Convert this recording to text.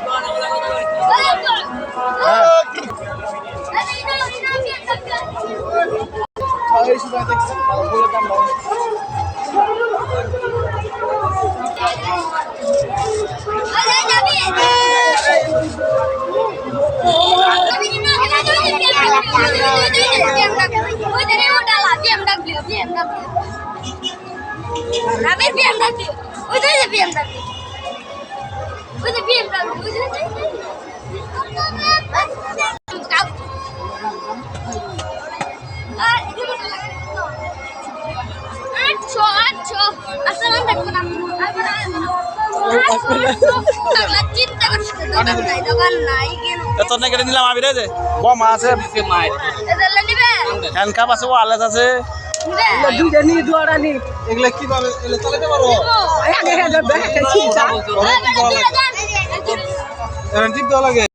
আমার আমি BMW ওই যে BMW ওই যে BMW ওই যে আটশো আটশো আসসালাম দেখব না চিন্তা করছি দোকান নাই দোকান নাই কেন এত না কেটে নিলাম আমি রে যে। আছে। এদালে নিবে হ্যান্ডকাপ আছে ও আলাদা আছে। দুইটা নিয়ে দুয়ারা নি এগুলা কি এগুলা চালাতে পারব? আগে আগে ব্যাগ চিন্তা টিপ দেওয়া লাগে?